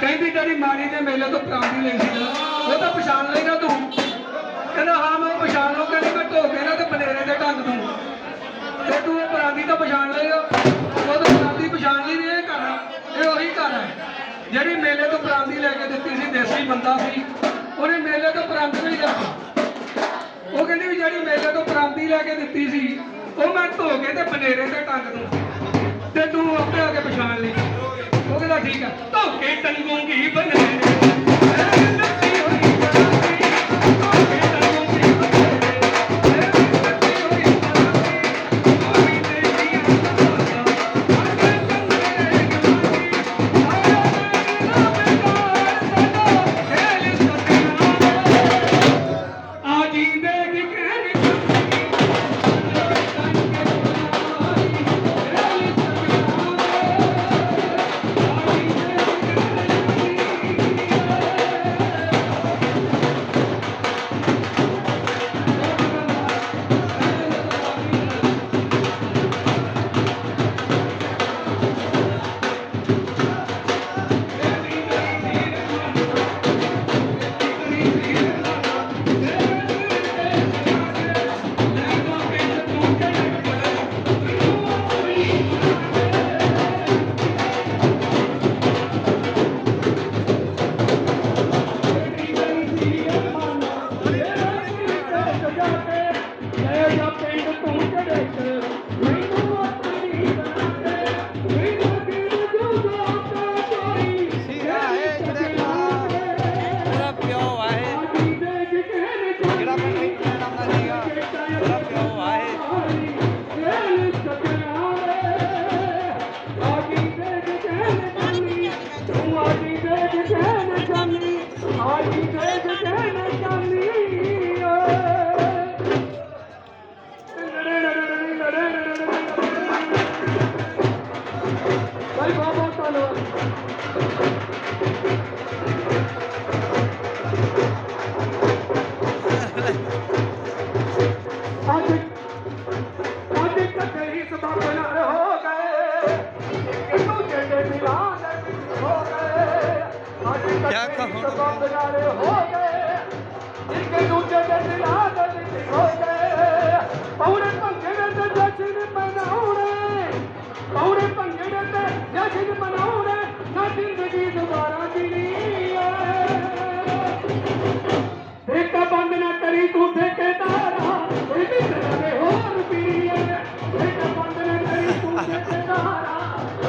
ਕਹਿੰਦੀ ਤੇਰੀ ਮਾੜੀ ਦੇ ਮੇਲੇ ਤੋਂ ਪ੍ਰਾਪਤੀ ਲਈ ਸੀ। ਉਹ ਤਾਂ ਪਛਾਣ ਲਈ ਨਾ ਤੂੰ। ਕਹਿੰਦਾ, ਹਾਂ ਮੈਂ ਪਛਾਣ ਲਊ, ਕਹਿੰਦੀ ਮੈਂ ਢੋਕੇ ਨਾ ਤੇ ਬਨੇਰੇ ਤੇ ਢੰਗ ਦੂੰ ਤੇ ਤੂੰ ਇਹ ਪ੍ਰਾਪਤੀ ਤਾਂ ਪਛਾਣ ਲਈ ਉਹ ਤਾਂ ਪ੍ਰਾਪਤੀ ਪਛਾਣ ਲਈ ਵੀ ਇਹ ਘਰ ਇਹ ਉਹੀ ਘਰ ਹੈ ਜਿਹੜੀ ਮੇਲੇ ਤੋਂ ਪ੍ਰਾਪਤੀ ਲੈ ਕੇ ਦਿੱਤੀ ਸੀ, ਦੇਸੀ ਬੰਦਾ ਸੀ, ਉਹਨੇ ਮੇਲੇ ਤੋਂ ਪ੍ਰਾਪਤੀ ਨਹੀਂ ਜਾਣਾ ਉਹ ਕਹਿੰਦੀ ਵੀ ਜਿਹੜੀ ਮੇਲੇ ਤੋਂ ਪ੍ਰਾਪਤੀ ਲੈ ਕੇ ਦਿੱਤੀ ਸੀ, ਉਹ ਮੈਂ ਧੋ ਕੇ ਤੇ ਬਨੇਰੇ ਤੇ ਢੰਗ ਦੂੰ ਤੇ ਤੂੰ ਆਪੇ ਆ ਕੇ ਪਛਾਣ ਲਈ। ਉਹ ਕਹਿੰਦਾ ਠੀਕ ਹੈ ਧੋ ਟੰਗੂੰਗੀ ਬਨੇਰੇ। और भी थोड़े है ਕਿਆ ਕੱਟੇ ਹੀ ਕਹੋ? ਸਬਬ ਨਾਲ ਹੋ ਗਏ ਇੱਕ ਦੂਜੇ ਦੇ ਮਿਲਾਂ